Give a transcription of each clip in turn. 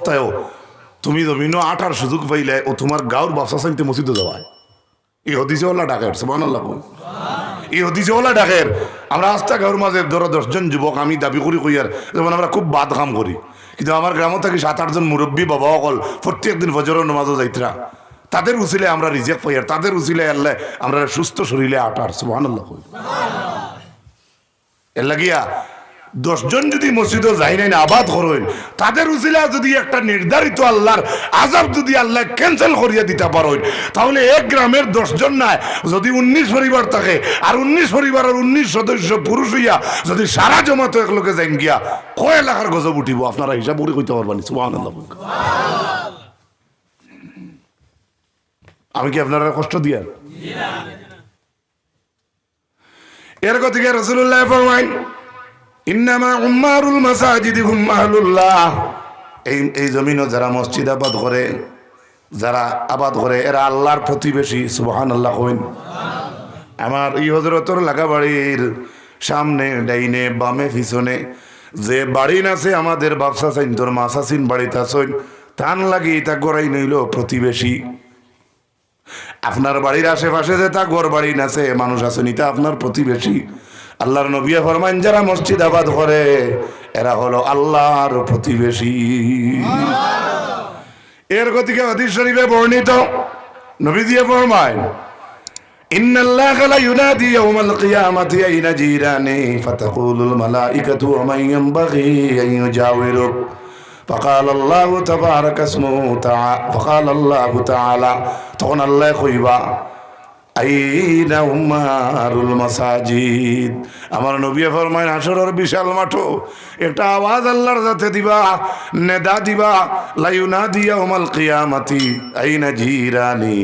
অবস্থায়ও তুমি জমিনও আটার সুযোগ পাইলে ও তোমার গাঁর ব্যবসা চাইতে মসজিদে যাওয়ায় এই হদিসে ওলা ডাকের আল্লাহ এই হদিসে ওলা ডাকের আমরা আস্থা গাঁর মাঝে ধরো দশজন যুবক আমি দাবি করি কইয়ার যেমন আমরা খুব বাদ কাম করি কিন্তু আমার গ্রামে থাকি সাত আটজন মুরব্বী বাবা অকল প্রত্যেক দিন ফজরের নমাজও যাইতরা তাদের উচিলে আমরা রিজেক্ট পাইয়ার তাদের উচিলে আল্লাহ আমরা সুস্থ শরীরে আটার আল্লাহ এর লাগিয়া দশজন যদি মসজিদে যাই নাই না আবাদ করেন তাদের উচিলা যদি একটা নির্ধারিত আল্লাহর আজাব যদি আল্লাহ ক্যান্সেল করিয়া দিতে পারেন তাহলে এক গ্রামের দশজন নাই যদি উনিশ পরিবার থাকে আর উনিশ পরিবারের উনিশ সদস্য পুরুষ হইয়া যদি সারা জমাতো একলোকে যাইন গিয়া কয় এলাকার গজব উঠিব? আপনারা হিসাব করে কইতে পারবানি আমি কি আপনারা কষ্ট দিয়ার এর গতিকে রসুল্লাহ ফরমাইন ইন্নামা উম্মারুল মাসাজিদি, হুম আহলুল্লাহ। এই এই জমিনও যারা মসজিদ আবাদ করে, যারা আবাদ করে, এরা আল্লাহর প্রতিবেশী সুবহান আল্লাহ কইন। আমার এই হজরতর লাগাবাড়ির সামনে, ডাইনে, বামে, পিছনে, যে বাড়ি আছে আমাদের ব্যবসা চাইন তোর মাসাসিন বাড়িতে আসইন তান লাগি তা গড়াই নইল প্রতিবেশী। আপনার বাড়ির আশেপাশে যে তা ঘর বাড়ি আছে মানুষ আছে নিতা আপনার প্রতিবেশী। আল্লাহর নবিয়া ফরমান যারা মসজিদ আবাদ করে এরা হলো আল্লাহর প্রতিবেশী এর গতিকে হাদিস শরীফে বর্ণিত নবী দিয়ে ফরমায় إن الله لا ينادي يوم القيامة أين جيراني فتقول الملائكة ومن ينبغي أن يجاورك فقال الله تبارك اسمه تعالى فقال الله تعالى تقول الله خيبا আইনা উম্মারুল মাসাজিদ। আমার নবী ফরমায় আসরের বিশাল মাঠো একটা আওয়াজ আল্লাহর যাতে দিবা, নেদা দিবা লাইউনা দিয়া উমাল কিয়ামাতি, আইনা জিরানি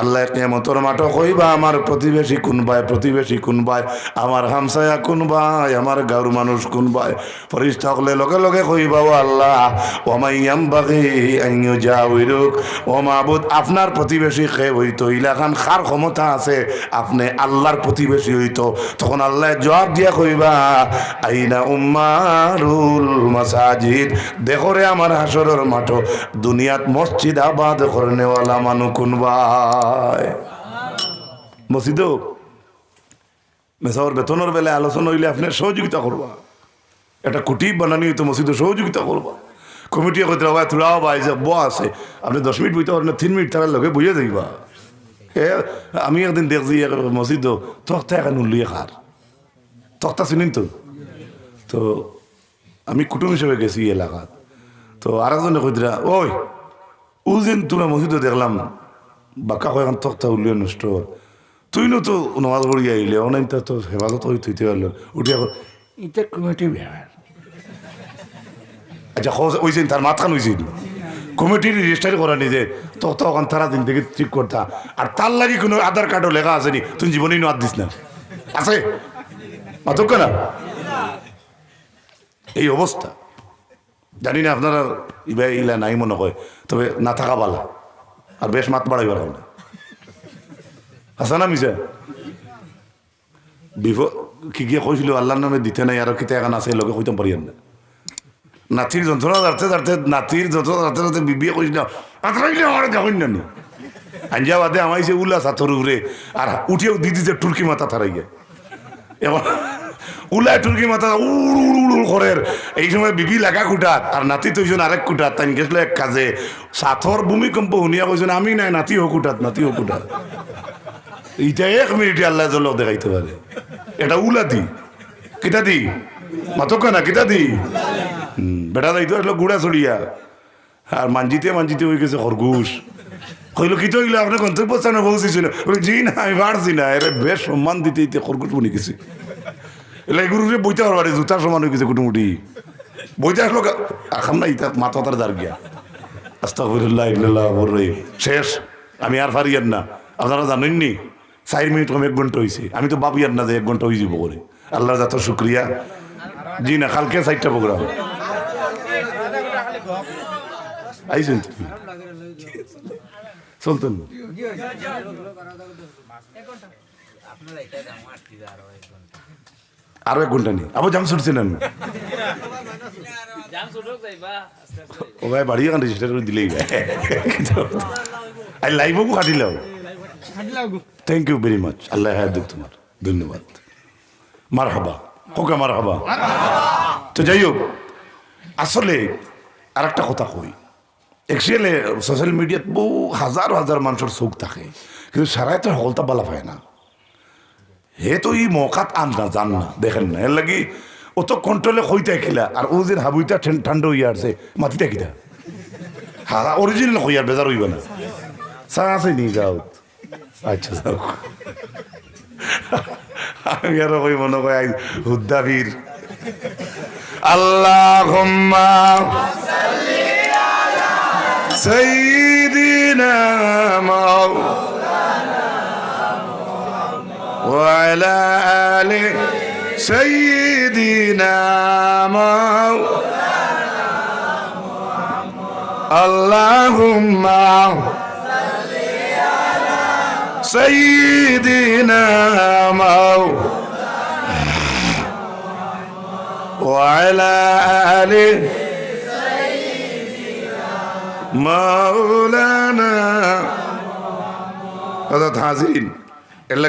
আল্লাহ কিয়ামতর মাঠো কইবা, আমার প্রতিবেশী কোন ভাই, প্রতিবেশী কোন ভাই, আমার হামসায়া কোন ভাই, আমার গাঁর মানুষ কোন ভাই? ফরিস্তা হলে লগে লগে কইবা, ও আল্লাহ ওমাইয়াম বাগি আইয়ু যাউরুক ও মাবুদ আপনার প্রতিবেশী খে হইতো? ইলাখান খার ক্ষমতা আছে, আপনি আল্লাহর প্রতিবেশী হইতো। তখন আল্লাহ জবাব দিয়া কইবা, আইনা উম্মারুল মাসাজিদ, দেখো রে আমার হাসরের মাঠো, দুনিয়াত মসজিদ আবাদ করনেওয়ালা মানু কোন ভাই? মসজিদ মেসাওয়ার বেতনের বেলায় আলোচনা হইলে আপনার সহযোগিতা করবা। একটা কুটিব বানানি হইতো মসজিদে সহযোগিতা করবা। কমিটি কইতে ভাই তোরাও ভাই যে ব আছে। আপনি দশ মিনিট বইতে পারেন তিন মিনিট তার লগে বুঝে যাইবা। এ, আমি একদিন দেখছি মসজিদ তখতা এখন উল্লিয়ে খার। তখতা চিনিন তো? তো আমি কুটুম হিসেবে গেছি এলাকাত। তো আর একজনে কইতরা ওই যেন তোরা মসজিদে দেখলাম বাক্কা কয় এখন তখতা উল্লিয়ে নষ্ট হল। তুই নো তো নমাজ পড়ি আইলে অনেক তো হেফাজত হয়ে থইতে পারল উঠিয়া এটা কমিটি ব্যাপার আচ্ছা দিন তার মাথান হয়েছিল কমিটির রেজিস্টার করা নিজে তো তখন তারা দিন থেকে ঠিক করতা আর তার লাগি কোনো আধার কার্ডও লেখা আসেনি তুই জীবনেই নাদ দিস না। আছে? অতক্য না। এই অবস্থা জানি না আপনারা ইবা ইলা নাই মনে হয় তবে না থাকা বালা আর বেশ মাত বাড়াইবার না আছে না মিশা বিপদ কি গিয়ে কৈছিলো আল্লাহর নামে দিতে নাই, আর কিতা এখন আছে লগে কইতাম পারি না নাতির যন্ত্রণা যাতে যাতে নাতির যন্ত্রণা যাতে যাতে বিবিয়ে কইস না আতরাইলে আমার দেখুন না? নি আঞ্জা বাদে আমাইছে উল্লা সাথর উপরে আর উঠিয়েও দি দিতে টুরকি মাথা থারাই যায় এবার উলায় টুরকি মাথা উড় উড় উড় করে এই সময় বিবি লাগা কুটাত, আর নাতি তৈজন আরেক কুটাত, তাই গেছিল এক কাজে। সাথর ভূমিকম্প শুনিয়া কইছেন আমি নাই, নাতি হোক কুটাত, নাতি হোক কুটাত। এইটা এক মিনিটে আল্লাহ জলক দেখাইতে পারে। এটা উলা দি। কিতা দি? মাতক না কিতা দি? বেটা দাইতো আসলো গুড়া ছড়িয়া আর মানজিতে মানজিতে হয়ে গেছে খরগোশ কইলো, কি তো আপনার গন্তব্য স্থানে পৌঁছেছিল জি না আমি পারছি না এর বেশ সম্মান দিতে খরগোশ বনে গেছে। এলে গুরুরে বইতে পারবারে জুতার সমান হয়ে গেছে কুটুমুটি। বইতে আসলো আখাম না, ইতা মাথা তার দাঁড় গিয়া। আস্তাগফিরুল্লাহ ইল্লাল্লাহ শেষ। আমি আর পারিয়ার না। আপনারা জানেননি চার মিনিট কম এক ঘণ্টা হয়েছে আমি তো ভাবিয়ার না যে এক ঘণ্টা হয়ে যাব করে। আল্লাহ যত শুক্রিয়া। জি না, কালকে চারটা প্রোগ্রাম আইসেন চলতেন। আরও এক ঘণ্টা নেই আবার জাম ছুটছিলেন ও ভাই, বাড়ি এখন রেজিস্টার করে দিলেই আই লাইভও কাটিলাম থ্যাংক ইউ ভেরি মাচ আল্লাহ হায়াত তোমার। ধন্যবাদ। মার হাবা হোকা মার হাবা তো যাই হোক, আসলে আর একটা কথা কই। একচুয়ালি সোশ্যাল মিডিয়াত বহু হাজার হাজার মানুষের চোখ থাকে। কিন্তু সারাই তো সকলটা বালা পায় না। হে তো ই মকাত আন্দা জান না। দেখেন না, এর লাগি ও তো কন্ট্রোলে হইতে খেলা আর ও যে হাবুইটা ঠান্ডা হইয়া আছে মাটিতে কিটা হারা অরিজিনাল হইয়ার বেজার হইব না। সা আছে নি যাও। আচ্ছা যাও। আমি আর ওই মনে আল্লাহুম্মা সাল্লি আলা সঈদিনা মাও وعلى آل سيدنا مولانا اللهم صل على سيدنا مولانا وعلى آل مولانا. هذا حاضرین اللہ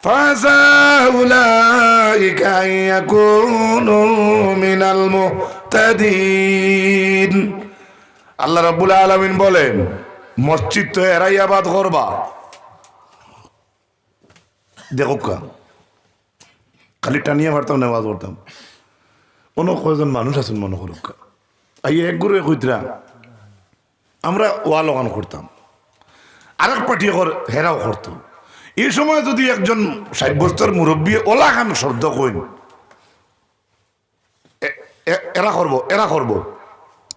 فعسى أولئك أن يكونوا من المهتدين আল্লাহ রাব্বুল আলামিন বলেন মসজিদ তো এরাই আবাদ করবা দেখো কা খালি টানিয়ে পারতাম না আওয়াজ করতাম কোনো কয়জন মানুষ আছেন মনে করুক কা আই এক গুরু কইতরা আমরা ওয়া লগান করতাম আরেক পার্টি কর হেরাও করতো এই সময় যদি একজন বছর মুরব্বী ওলা খান শব্দ কইন এরা করব এরা করব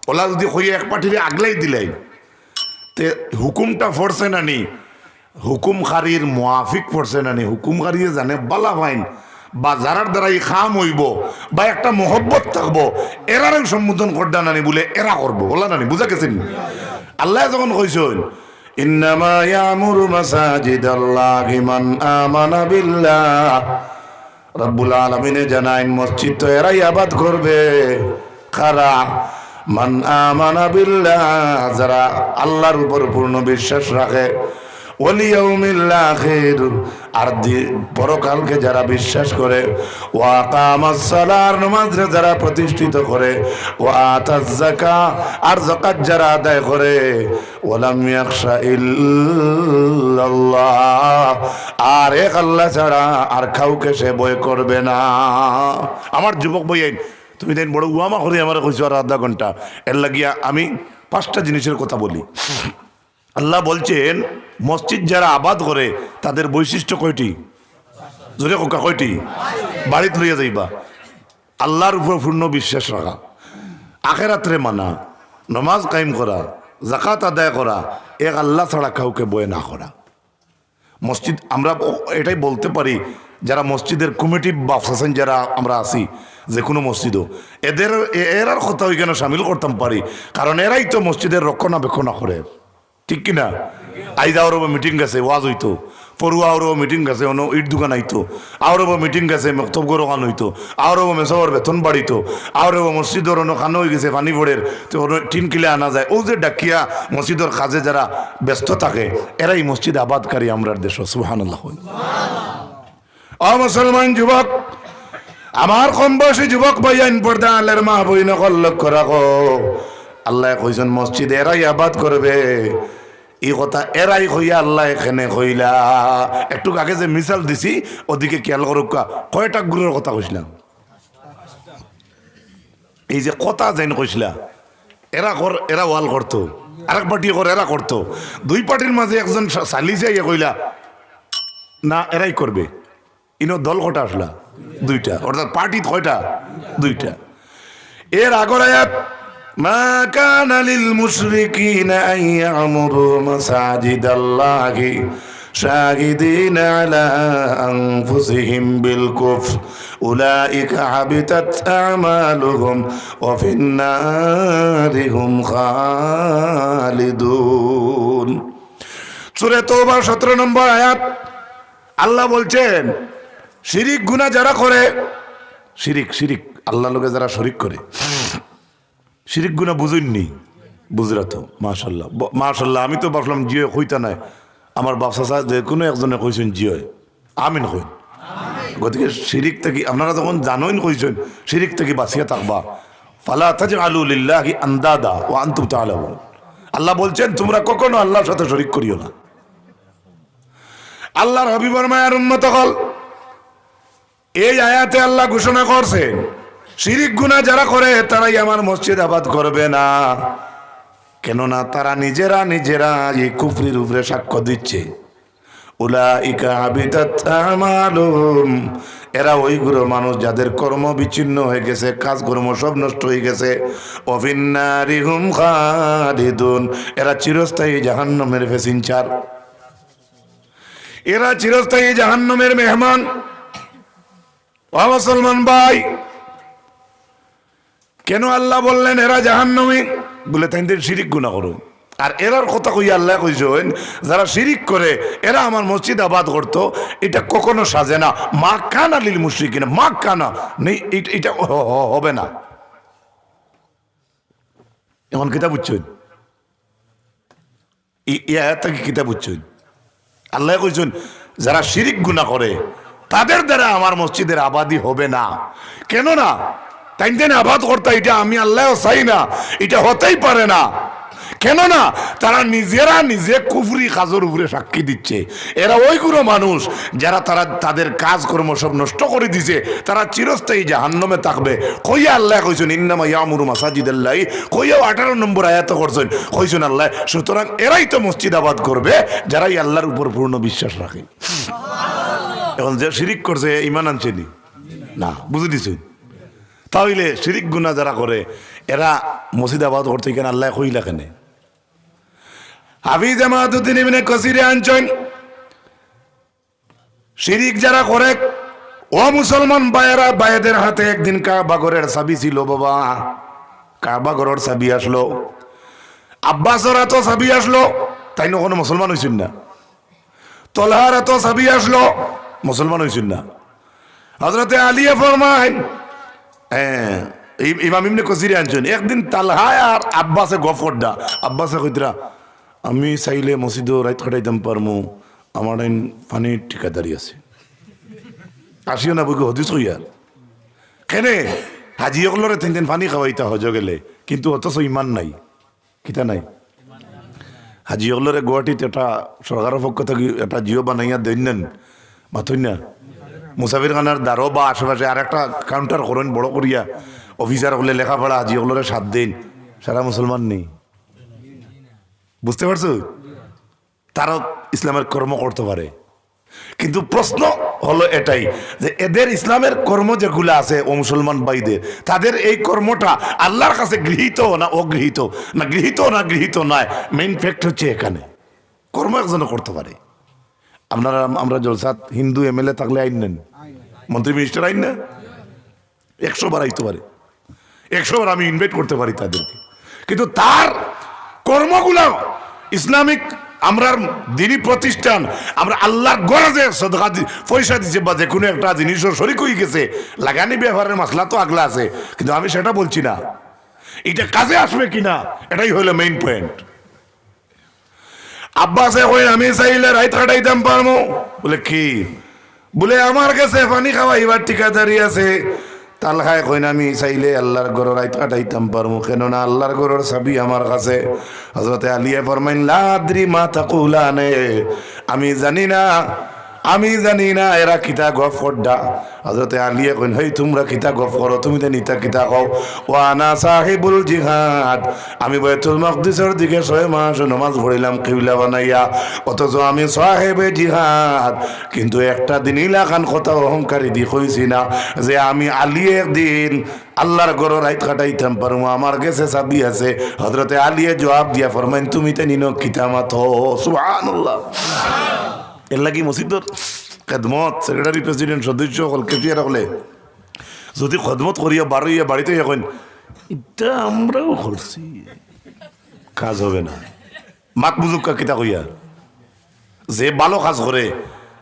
ওলা যদি কইয়ে এক পার্টিরে আগলাই দিলাই তে হুকুমটা ফরছে না নি হুকুম খারির মুআফিক পড়ছে না নি জানে, বালা ফাইন বা যারার দ্বারা খাম হইব বা একটা মহব্বত থাকব এরারও সম্বোধন করডা নানি বলে এরা করব ওলা নানি বুঝা গেছেন? আল্লাহ যখন কইছেন ইন্নামা ইয়ামুরু مساجد الله من آمن بالله রব্বুল মসজিদ তো এরাই আবাদ করবে। খারা মান আমানা যারা আল্লাহর উপর পূর্ণ বিশ্বাস রাখে। ওলিয়াউমিল আখির আর পরকালকে যারা বিশ্বাস করে ও আকামাস সালার নামাজরে যারা প্রতিষ্ঠিত করে ও আতাজ যাকা আর যাকাত যারা আদায় করে ওয়ালাম ইয়াখশা ইল্লাল্লাহ আর এক আল্লাহ ছাড়া আর কাউকে সে ভয় করবে না। আমার যুবক বইয়েন তুমি দেন বড় উয়ামা করে, আমার কইছো আর আধা ঘণ্টা। এর লাগিয়া আমি পাঁচটা জিনিসের কথা বলি। আল্লাহ বলছেন, মসজিদ যারা আবাদ করে, তাদের বৈশিষ্ট্য কয়টি? জোরে কোকা, কয়টি? বাড়িতে লইয়া যাইবা। আল্লাহর উপর পূর্ণ বিশ্বাস রাখা। আখেরাত্রে মানা, নমাজ কায়েম করা জাকাত আদায় করা, এক আল্লাহ ছাড়া কাউকে বয়ে না করা। মসজিদ, আমরা এটাই বলতে পারি, যারা মসজিদের কমিটি বাফ আছেন যারা আমরা আছি, যে কোনো মসজিদও, এদের এরার কথা ওইখানে সামিল করতাম পারি? কারণ এরাই তো মসজিদের রক্ষণাবেক্ষণ করে। ঠিক কিনা? আইজা আরও মিটিং গেছে ওয়াজ হইতো। পড়ুয়া আরও মিটিং গেছে অন্য ইট দোকান আইতো। আরও মিটিং গেছে মক্তব গরকান হইতো। আরও মেসবর বেতন বাড়িতো। আরও মসজিদর অন্য খানো হয়ে গেছে, পানি পড়ের। তো টিন কিলে আনা যায়। ও যে ডাকিয়া মসজিদর কাজে যারা ব্যস্ত থাকে, এরাই মসজিদ আবাদকারী আমরার দেশ সুহান অ মুসলমান যুবক, আমার কম বয়সী যুবক ভাইয়ান পর্দা আল্লাহর মা বই নকল লক্ষ্য রাখো। আল্লাহ কইছেন, মসজিদ এরাই আবাদ করবে। এই কথা এরাই হইয়া আল্লাহ এখানে কইলা একটু আগে যে মিসাল দিছি ওদিকে খেয়াল করুক কয়টা গুরুর কথা কইছিলাম এই যে কথা যেন কইছিলা এরা কর এরা ওয়াল করতো আরেক পার্টি কর এরা করতো দুই পার্টির মাঝে একজন চালিছে ইয়ে কইলা, না এরাই করবে ইনো দল কটা আসলা দুইটা। অর্থাৎ পার্টি কয়টা? দুইটা। এর আগর আয়াত ما كان للمشركين أن يعمروا مساجد الله شاهدين على أنفسهم بالكفر أولئك حبطت أعمالهم وفي النار هم خالدون সুরে তোবার সতেরো নম্বর আয়াত আল্লাহ বলছেন শিরিক গুনাহ যারা করে শিরিক শিরিক আল্লাহ লোকে যারা শরিক করে শিরিক গুনা বুঝুননি। বুঝরা তো মাশাল্লাহ মাশাল্লাহ, আমি তো ভাবলাম জিও কইতা নাই। আমার বাপসা সাহেব যে কোনো একজনে কইছেন জিও। আমিন কইন। গতিকে শিরিক থেকে, আপনারা যখন জানোইন কইছেন, শিরিক থেকে বাঁচিয়ে থাকবা। ফালা তাজ আলু লিল্লাহি আন্দাদা ও আন্তুম তাআলামুন। আল্লাহ বলছেন, তোমরা কখনো আল্লাহর সাথে শরিক করিও না। আল্লাহর হবিবর মায়ার উন্নত হল। এই আয়াতে আল্লাহ ঘোষণা করছেন শিরিক গুনা যারা করে, তারাই আমার মসজিদ আবাদ করবে না। কেননা তারা নিজেরা নিজেরা এই কুফরির উপরে সাক্ষ্য দিচ্ছে। এরা ওইগুলো মানুষ যাদের কর্ম বিচ্ছিন্ন হয়ে গেছে, কাজকর্ম সব নষ্ট হয়ে গেছে। এরা চিরস্থায়ী জাহান্নামের ফেসিনচার এরা চিরস্থায়ী জাহান্নামের মেহমান। মুসলমান ভাই কেন আল্লাহ বললেন, এরা জাহান্নামী? বলে তাইদের শিরিক গুণা করো। আর এরার কথা কই আল্লাহ কইছেন, যারা শিরিক করে, এরা আমার মসজিদ আবাদ করতো, এটা কখনো সাজে না। মা কানা লিল মুশরিকিনা, মা কানা। নেই এটা- হবে না। এমন কিতাব বুঝছেন কিতাব বুঝছেন আল্লাহ কইছেন, যারা শিরিক গুণা করে, তাদের দ্বারা আমার মসজিদের আবাদি হবে না। কেন না তাই দেন আবাদ করতে এটা আমি আল্লাহ চাই না এটা হতেই পারে না। কেন না তারা নিজেরা নিজে কুফরি কাজের উপরে সাক্ষী দিচ্ছে। এরা ওইগুলো মানুষ যারা তারা তাদের কাজকর্ম সব নষ্ট করে দিছে তারা চিরস্থায়ী জাহান্নামে থাকবে। কইয়া আল্লাহ কইছেন ইন্নামা ইয়ামুরু মাসাজিদাল্লাহ কইয়াও আঠারো নম্বর আয়াত করছেন। কইছেন আল্লাহ সুতরাং এরাই তো মসজিদ আবাদ করবে যারাই আল্লাহর উপর পূর্ণ বিশ্বাস রাখে। এখন যে শিরিক করছে ইমান আনছেনি না বুঝে দিছেন? তাহলে শিরিক গুনা যারা করে, এরা মসজিদ আবাদ করতে কেন আল্লাহ কইলা কেনে? হাফিজ জামাতুদ্দিন ইবনে কসিরে আনছেন, শিরিক যারা করে, ও মুসলমান বায়েরা বায়েদের হাতে একদিন কাবাগরের চাবি ছিল বাবা। কাবাগরের চাবি আসলো। আব্বাসের এত চাবি আসলো, তাই কোনো মুসলমান হয়েছেন না। তলহার এত চাবি আসলো, মুসলমান হয়েছেন না। হজরতে আলিয়া ফরমাইন হ্যাঁ ইমাম ইমনে কসিরে আনছেন। একদিন তালহায় আর আব্বাসে গফরডা আব্বাসে কইতরা আমি চাইলে মসজিদও রাইত কাটাইতাম পারমু। আমার আইন পানির ঠিকাদারি আছে। আসিও না বুকে হদিস কইয়ার কেনে? হাজি অকলরে তিন দিন পানি খাওয়াইতা হজ গেলে। কিন্তু অথচ ইমান নাই। কিতা নাই? হাজি অকলরে গুয়াহাটিতে একটা সরকারের পক্ষ থেকে একটা জিও বানাইয়া দেন নেন মাথুন না মুসাফির খানার দ্বারও বা আশেপাশে আর একটা কাউন্টার করেন, বড় করিয়া। অফিসার হলে লেখাপড়া, হাজি অকলরে সাত দিন। সারা মুসলমান নেই। বুঝতে পারছ? তারাও ইসলামের কর্ম করতে পারে। কিন্তু প্রশ্ন হলো এটাই, যে এদের ইসলামের কর্ম যেগুলো আছে, ও মুসলমান ভাইদের তাদের এই কর্মটা আল্লাহর কাছে গৃহীত না অগৃহীত? না গৃহীত না গৃহীত নয় মেইন ফ্যাক্ট হচ্ছে এখানে। কর্ম একজনে করতে পারে। আপনারা, আমরা জলসাত হিন্দু এমএলএ থাকলে আইন নেন। মন্ত্রী মিনিস্টার আইন না একশো বার আইতে পারে। একশো বার আমি ইনভাইট করতে পারি তাদেরকে। কিন্তু তার কর্মগুলো ইসলামিক, আমরা দিনী প্রতিষ্ঠান, আমরা আল্লাহর গরজে সদকা পয়সা দিচ্ছে বা যে কোনো একটা জিনিসও শরিক হয়ে গেছে, লাগানি ব্যবহারের মশলা তো আগলা আছে। কিন্তু আমি সেটা বলছি না। এটা কাজে আসবে কিনা, এটাই হলো মেইন পয়েন্ট আব্বাসে কই আমি চাইলে রাইত কাটাইতাম পারমো? বলে, কি? বলে, আমার কাছে পানি খাওয়া এবার ঠিকাদারি আছে। তাল তালহায় কইন, আমি চাইলে আল্লাহর গরর রাইত কাটাইতাম পারমু, কেননা আল্লাহর গরর চাবি আমার কাছে। হজরতে আলিয়া ফরমাইন, লাদ্রি মা তাকুলানে। আমি জানি না আমি জানি না, এরা কিতা গফ করডা হজরতে আলিয়ে কইন, হই, তোমরা কিতা গফ করো তুমি তো নিতা কিতা কও? ও আনা সাহিবুল জিহাদ। আমি বাইতুল মাকদিসের দিকে ছয় মাস নমাজ পড়িলাম কিবলা বানাইয়া। অথচ আমি সাহেবে জিহাদ। কিন্তু একটা দিন ইলাকান কথা অহংকারী দি কইছি না, যে আমি আলিয়ে একদিন আল্লাহর গরো রাইত কাটাইতাম পারব আমার গেছে চাবি আছে। হজরতে আলিয়ে জবাব দিয়া ফরমাইন তুমি তো নিন কিতামাত? সুবহানাল্লাহ। এর লাগি মসজিদর খেদমত সেক্রেটারি প্রেসিডেন্ট সদস্য সকল কেপিয়ার হলে যদি খদমত করিয়া বাড়িয়া বাড়িতে এখন এটা আমরাও করছি কাজ হবে না। মাক বুজুকা কিতা কইয়া? যে ভালো কাজ করে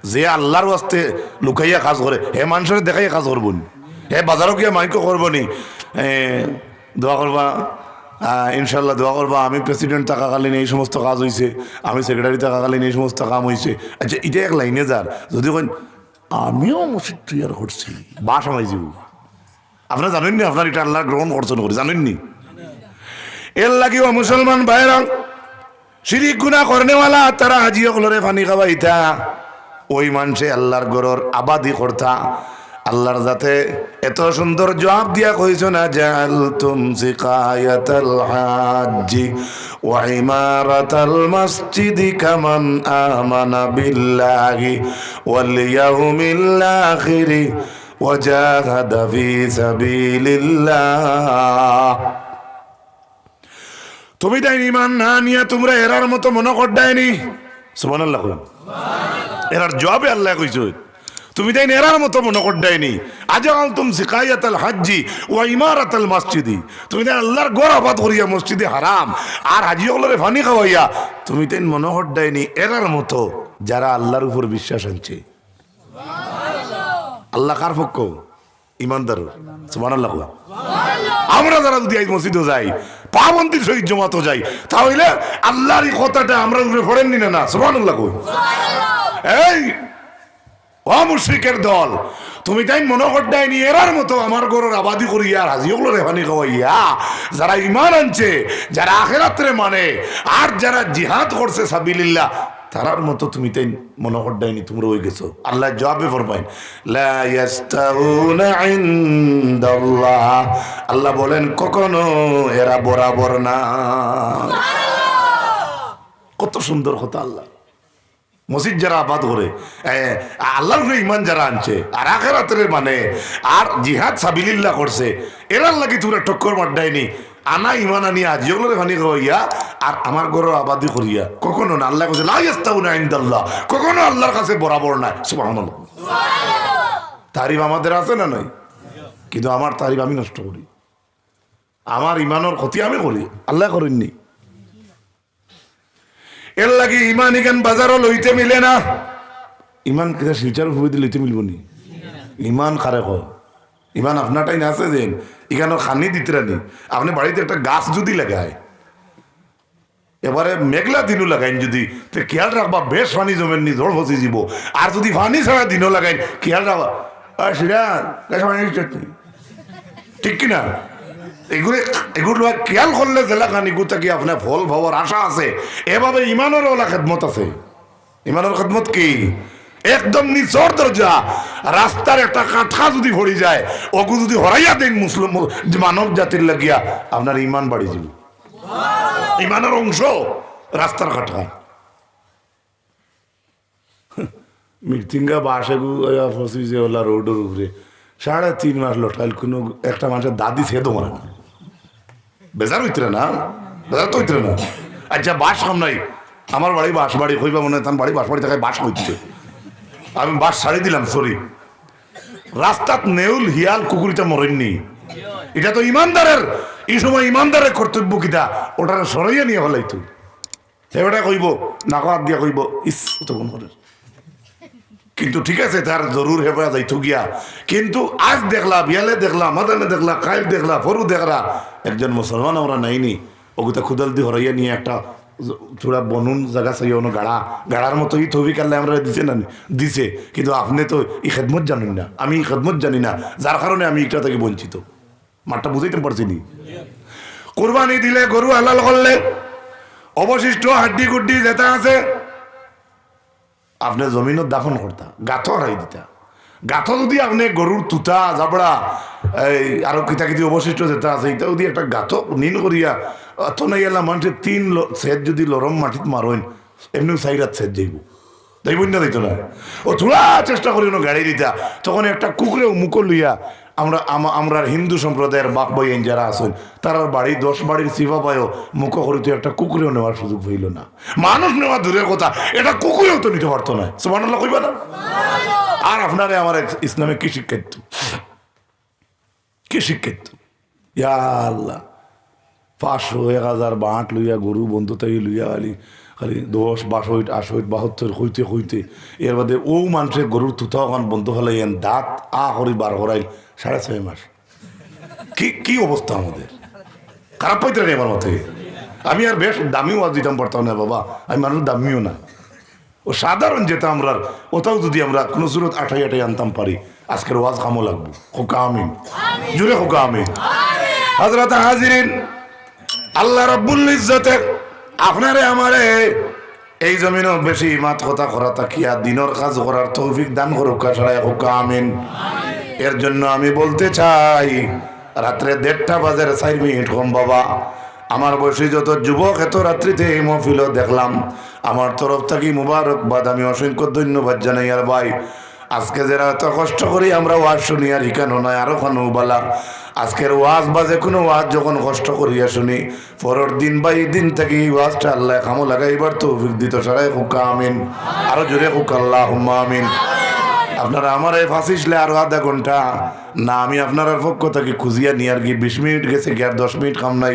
যে আল্লাহর ওয়াস্তে লুকাইয়া কাজ করে হে মানুষের দেখাইয়া কাজ করব নি। হে বাজারও গিয়া মাইকো করব নি এ, দোয়া করবা ইনশাল্লাহ দোয়া করবা। আমি প্রেসিডেন্ট থাকাকালীন এই সমস্ত কাজ হয়েছে আমি সেক্রেটারি থাকাকালীন এই সমস্ত কাম হয়েছে আচ্ছা এটা এক লাইনে যার যদি কোন আমিও মসজিদ তৈয়ার করছি। বা সময় যাব আপনারা জানেন নি আপনার এটা আল্লাহ গ্রহণ করছেন করে। জানেন নি এর লাগিও মুসলমান ভাইরা শিরিক গুনা করনেওয়ালা, তারা হাজি অকলরে পানি খাওয়াইতা। ওই মানুষে আল্লাহর গরর আবাদি করতা। আল্লাহর যাতে এত সুন্দর জবাব দিয়া কইছ না জাল তুম সিকায়াতাল হাজ্জি ওয়া ইমারাতাল মসজিদি কামান আমানা বিল্লাহি ওয়াল ইয়াউমিল আখিরি ওয়া জাহাদা ফি সাবিলিল্লাহ. তুমি তাই ইমান না নিয়া তোমরা এরার মতো মনে কর সুবহানাল্লাহ সুবহানাল্লাহ এরার জবাবে আল্লাহ কইছো। তুমি তাই এরার মতো মনে দেয়নি। আজ আল তুম শিকায়াত আল হাজ্জি ও ইমারাত আল মসজিদি। তুমি তাই আল্লাহর গোর আবাদ করিয়া মসজিদে হারাম। আর হাজি হলরে ফানি খাওয়াইয়া তুমি তাই মনে দেয়নি এরার মতো যারা আল্লাহর উপর বিশ্বাস আনছে। আল্লাহ কার পক্ষ? ইমানদার সুমান আল্লাহ আমরা যারা যদি আজ মসজিদে যাই পাবন্দির সহিত জমাতো যাই তাহলে আল্লাহর কথাটা আমরা উপরে পড়েননি না না? সুমান আল্লাহ এই ও মুশ্রিকের দল তুমি তাই মনে করডাইনি এরার মতো আমার গরুর আবাদি করিয়া রাজি ওগুলো রেহানি খাওয়াইয়া যারা ইমান আনছে যারা আখেরাত্রে মানে আর যারা জিহাদ করছে সাবিলিল্লাহ তারার মতো তুমি তাই মনে করডাইনি তোমরা ওই গেছো। আল্লাহ জবাবে ফরমাইন লা ইয়াস্তাউনা ইনদাল্লাহ। আল্লাহ বলেন কখনো এরা বরাবর না। কত সুন্দর কথা আল্লাহ। মসজিদ যারা আবাদ করে এ, আল্লাহর উপরে ইমান যারা আনছে আর আখেরাতের মানে আর জিহাদ সাবিলিল্লাহ করছে এরার লাগি তোমরা টক্কর মাড্ডায়নি আনা ইমান আনি আজি ওগুলো ফানি খাওয়াইয়া আর আমার ঘরের আবাদি করিয়া। কখনো না আল্লাহ কাছে লাইস্তাউ না ইনদাল্লাহ কখনো আল্লাহর কাছে বরাবর না সুবহানাল্লাহ। তারিফ আমাদের আছে না নাই? কিন্তু আমার তারিফ আমি নষ্ট করি। আমার ইমানের ক্ষতি আমি করি। আল্লাহ করেননি। এর লাগে ইমান ইখান বাজারও লইতে মিলে না। ইমান কিনা শিলচার ভুবি লইতে মিলব নি? ইমান খারে কয়? ইমান আপনারটাই না আছে যে এখানে খানি দিতে রানি আপনি বাড়িতে একটা গাছ যদি লাগায়, এবারে মেঘলা দিনও লাগাইন যদি, তো খেয়াল রাখবা বেশ পানি জমেন নি জল ফসি যাব আর যদি পানি ছাড়া দিনও লাগাইন, খেয়াল রাখবা। আর সেটা ঠিক কিনা? এগুলো এগুলো খেয়াল করলে জেলা খানি গুতা কি আপনার ফল ভাবার আশা আছে। এভাবে ইমানের ওলা খেদমত আছে। ইমানের খেদমত কি? একদম নিচর দরজা। রাস্তার একটা কাঠা যদি ভরি যায়, ওগু যদি হরাইয়া দেন মুসলিম মানব জাতির লাগিয়া, আপনার ইমান বাড়ি যাবে। ইমানের অংশ রাস্তার কাঠা মিটিঙ্গা বাসে ফসি যে ওলা রোডের উপরে। সাড়ে তিন মাস লটাইল কোনো একটা মানুষের দাদি সেদো মারে না। বেজার হইতরে না? বেজার তো হইতরে না। আচ্ছা বাস সামনাই আমার বাড়ি বাস বাড়ি হইবা মনে তার বাড়ি বাস বাড়ি থাকায় বাস হইছে আমি বাস ছাড়ি দিলাম সরি রাস্তাত নেউল, হিয়াল, কুকুরিটা মরেননি। এটা তো ইমানদারের, এই সময় ইমানদারের কর্তব্য কিটা ওটা সরাইয়া নিয়ে হলাইতো এবারে কইব নাকাত দিয়া কইব, ইস তো কোন কিন্তু ঠিক আছে, তার জরুর হেবা যাইতো গিয়া। কিন্তু আজ দেখলা, বিয়ালে দেখলা, মাদানে দেখলা, কাইল দেখলা, ফরু দেখলা, একজন মুসলমান আমরা নাইনি। ওগুতা খুদাল দি হরাইয়া নিয়ে একটা থোড়া বনুন জায়গা চাই অন্য গাড়া, গাড়ার মতো ই থবি কালে আমরা দিছে না দিছে। কিন্তু আপনি তো এই খেদমত জানেন না। আমি খেদমত জানি না। যার কারণে আমি এটা থেকে বঞ্চিত। মাঠটা বুঝাইতে পারছি নি? কোরবানি দিলে গরু হালাল করলে অবশিষ্ট হাড্ডি গুড্ডি যেটা আছে আপনি জমিনত দাফন করতা গাথ হারাই দিতা। গাথ যদি আপনি গরুর তুতা জাবড়া এই আরও কিতা কিতি অবশিষ্ট যেটা আছে এটা যদি একটা গাথ নীল করিয়া অত নাই এলাম মানুষের তিন সেট যদি লরম মাটিত মারইন এমনি সাইরাত সেট যাইব যাইব না দিত না ও চূড়া চেষ্টা করি গাড়ি দিতা। তখন একটা কুকুরে মুখ লইয়া আমরা আমা- আমরা হিন্দু সম্প্রদায়ের বাপ বই যারা আছেন তার বাড়ি দশ বাড়ির সিফা পায়ও মুখ করিতে একটা কুকুরেও নেওয়ার সুযোগ হইল না। মানুষ নেওয়া দূরের কথা এটা কুকুরেও তো নিতে পারতো না। সমান কইবা না? আর আপনারে আমার ইসলামে কি শিক্ষা দিত? কি শিক্ষা দিত? ইয়া আল্লাহ। পাঁচশো এক হাজার বাঁট লইয়া গরু বন্ধু তাই লইয়া খালি খালি দশ বাষট আষট বাহাত্তর হইতে হইতে এর বাদে ও মানুষের গরুর তুতা ওখান বন্ধ হলে এন দাঁত আ করি বার করাইল সাড়ে ছয় মাস। কি কি অবস্থা আমাদের? খারাপ পাইতে নেই আমার মতে। আমি আর বেশ দামিও আজ দিতাম পারতাম না বাবা। আমি মানুষ দামিও না। ও সাধারণ যেটা আমরা ওটাও যদি আমরা কোনো সুরত আঠাই আঠাই আনতাম পারি আজকের ওয়াজ কামও লাগবো। হোকা আমিন। জুড়ে হোকা আমিন। হাজরাত হাজিরিন আল্লাহ রব্বুল ইজ্জতে আপনারে আমারে এই জমিনও বেশি মাত কথা করা তাকিয়া দিনের কাজ করার তৌফিক দান করুক ছাড়াই হোক, আমিন। এর জন্য আমি বলতে চাই, রাত্রে দেড়টা বাজার চার মিনিট, কম বাবা। আমার বয়সী যত যুবক, এত রাত্রিতে এই মহফিল দেখলাম। আমার তরফ থেকে মুবারকবাদ আমি অসংখ্য ধন্যবাদ জানাই আর ভাই। আজকে যারা এত কষ্ট করি, আমরা ওয়াজ শুনি আর হিকানো নয় আরও খানো বালা। আজকের ওয়াজ বা যে কোনো ওয়াজ যখন কষ্ট করিয়া শুনি, পরের দিন বা এই দিন থেকে এই ওয়াজটা আল্লাহ খামো লাগাইবার তো দিত। সারাই হুকা, আমিন। আরও জোরে হুক আল্লাহ হুম্মা আমিন। আপনারা আমার এই ফাঁসিসলে আরও আধা ঘণ্টা। না, আমি আপনার পক্ষ থেকে খুঁজিয়া নিয়ে আর কি, বিশ মিনিট গেছে কি আর দশ মিনিট খাম নাই।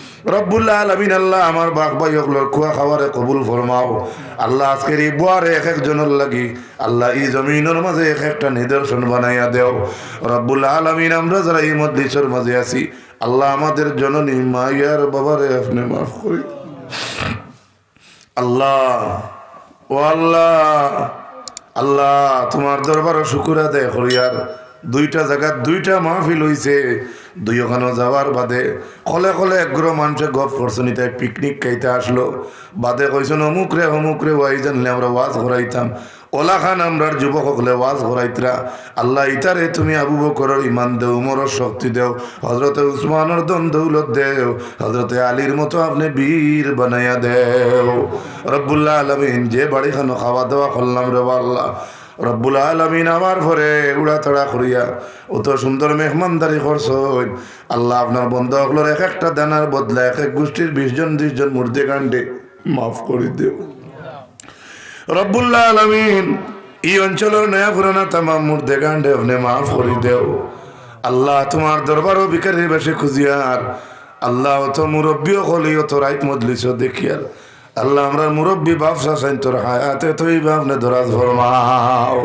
রব্বুল্লাহ আলমিন আল্লাহ আমার বাঘ ভাই হকলোর কুয়া খাওয়ারে কবুল ফরমাও। আল্লাহ আজকের এই বুয়ারে এক একজনের লাগি আল্লাহ এই জমিনের মাঝে এক একটা নিদর্শন বানাইয়া দেও। রব্বুল্লাহ আলমিন, আমরা যারা এই মজলিসের মাঝে আছি, আল্লাহ আমাদের জননী মাইয়ার বাবারে আপনি মাফ করি আল্লাহ, ও আল্লাহ আল্লাহ, তোমার দরবার শুকুর আদায় করিয়ার দুইটা জায়গার দুইটা মাহফিল হইছে। দুই ওখানে যাওয়ার বাদে কলে কলে একগ্র মানুষে গপ করছ নি তাই পিকনিক খাইতে আসলো। বাদে কইছেন অমুক রে অমুক রে ওয়াই জানলে আমরা ওয়াজ ঘরাইতাম ওলা খান আমরার যুবক হকলে ওয়াজ ঘরাইতরা আল্লাহ ইতারে তুমি আবু বকরের ইমান দেও উমরের শক্তি দেও। হজরতে উসমানের দম দৌলত দেও। হজরতে আলীর মতো আপনি বীর বানাইয়া দেও। রব্বুল্লাহ আলমিন, যে বাড়ি খানো খাওয়া দাওয়া করলাম রে আল্লাহ। রব্বুল আলমিন আমার ঘরে উড়া তড়া করিয়া অত সুন্দর মেহমানদারি করছ আল্লাহ আপনার বন্ধ হকলোর এক একটা দানার বদলা এক এক গোষ্ঠীর বিশ জন, ত্রিশ জন মূর্তি কাণ্ডে মাফ করে দেও। রব্বুল্লাহ আলমিন এই অঞ্চলের নয়া পুরানা তামাম মূর্তি কাণ্ডে আপনি মাফ করে দেও। আল্লাহ তোমার দরবারও বিকারের বেশি খুঁজিয়ার। আল্লাহ অত মুরব্বীও হলি অত রাইত মজলিস দেখিয়ার। আল্লাহ আমরা মুরব্বী ব্যবসা সাইন তোর হায়াতে তুই আপনি দরাজ ফরমাও।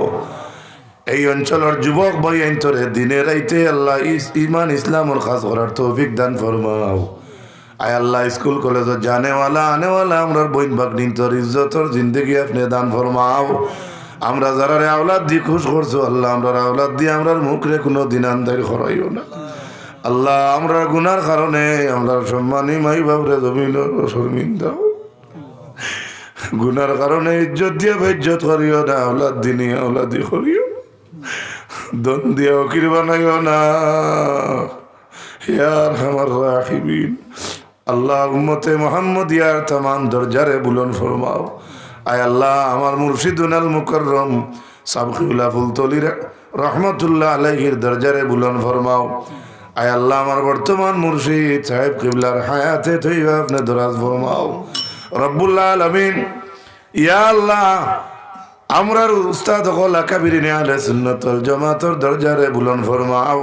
এই অঞ্চলের যুবক বই আইন তোরে দিনে রাইতে আল্লাহ ইমান ইসলামর খাস করার তৌফিক দান ফরমাও। আয় আল্লাহ, স্কুল, কলেজ, জানেওয়ালা, আনেওয়ালা, আমরা বইন বাগনিন তোর ইজ্জতর জিন্দগি আপনি দান ফরমাও। আমরা যারা রে আওলাদ দিয়ে খুশ করছ, আল্লাহ আমরা আওলাদ দিয়ে আমরা মুখরে কোনো দিন আন্দার করাইও না। আল্লাহ আমরা গুনার কারণে আমরা সম্মানী মাই বাবরে জমিন শর্মিন্দা। গুনার কারণে ইজ্জত দিয়ে ইজ্জত করিও না আওলাদ দিনই আওলাদি করিও দন দিয়ে অকির বানাইও না। ইয়ার আমার রাখিবিন আল্লাহ উম্মতে মোহাম্মদ ইয়ার তামাম দরজারে বুলন ফরমাও। আয় আল্লাহ, আমার মুর্শিদুন আল মুকরম সাবকিউল্লাহ ফুলতলির রহমতুল্লাহ আলাইহির দরজারে বুলন ফরমাও। আয় আল্লাহ, আমার বর্তমান মুর্শিদ সাহেব কিবলার হায়াতে থইবা আপনি দরাজ ফরমাও। রব্বুল্লাহ আলমিন। ইয়া আল্লাহ আমরার উস্তাদ হল আকাবিরিনে আলে সুন্নতল জমাতর দরজারে বুলন ফরমাও।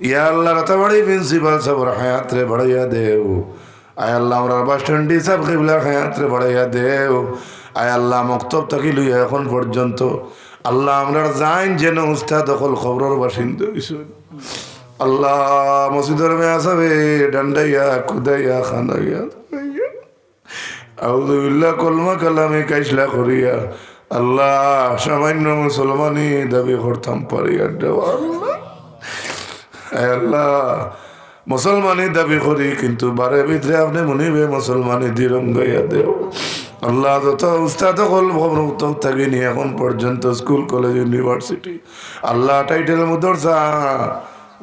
ইয়া আল্লাহ রাতাবাড়ি প্রিন্সিপাল সবর হায়াত রে বড়াইয়া দেও। আয় আল্লাহ, আমরা বাস স্ট্যান্ডি সব কিবলার হায়াত রে দেও। আয় আল্লাহ, মক্তব লইয়া এখন পর্যন্ত। আল্লাহ, আমরা যাইন যেন উস্তাদ দখল খবরের বাসিন্দা আল্লাহ, মসজিদের মে আসাবে, ডান্ডাইয়া, কুদাইয়া, খানাইয়া। আউদুল্লাহ কলমা কালামে কাইসলা করিয়া আল্লাহ, সামান্য মুসলমানি দাবি করতাম দেওয়া আল্লাহ। মুসলমানি দাবি করি, কিন্তু বারে ভিতরে আপনি মনিবে মুসলমানি দিরঙ্গাইয়া দেও। আল্লাহ যত উস্তাদ হল থাকিনি, এখন পর্যন্ত স্কুল, কলেজ, ইউনিভার্সিটি। আল্লাহ টাইটেল মুদরসা,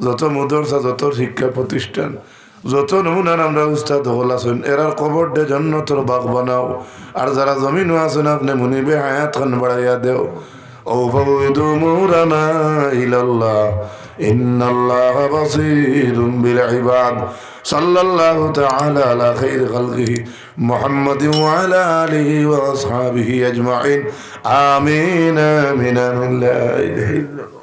যত মুদরসা, যত শিক্ষা প্রতিষ্ঠান যত নমুনার আমরা উস্তাদ হল আছেন এরার কবর দে জন্য তোর বাঘ বানাও। আর যারা জমিনও আছেন আপনি মনিবে হায়াত খান বাড়াইয়া দেও। ও ফাউদু মুরানা ইলাল্লাহ, ইন্নাল্লাহ বাসীরুম বিল ইবাদ। আলা খাইর খালকিহি মুহাম্মাদিন ওয়া আলা আলিহি ওয়া আসহাবিহি আমিন আমিন লা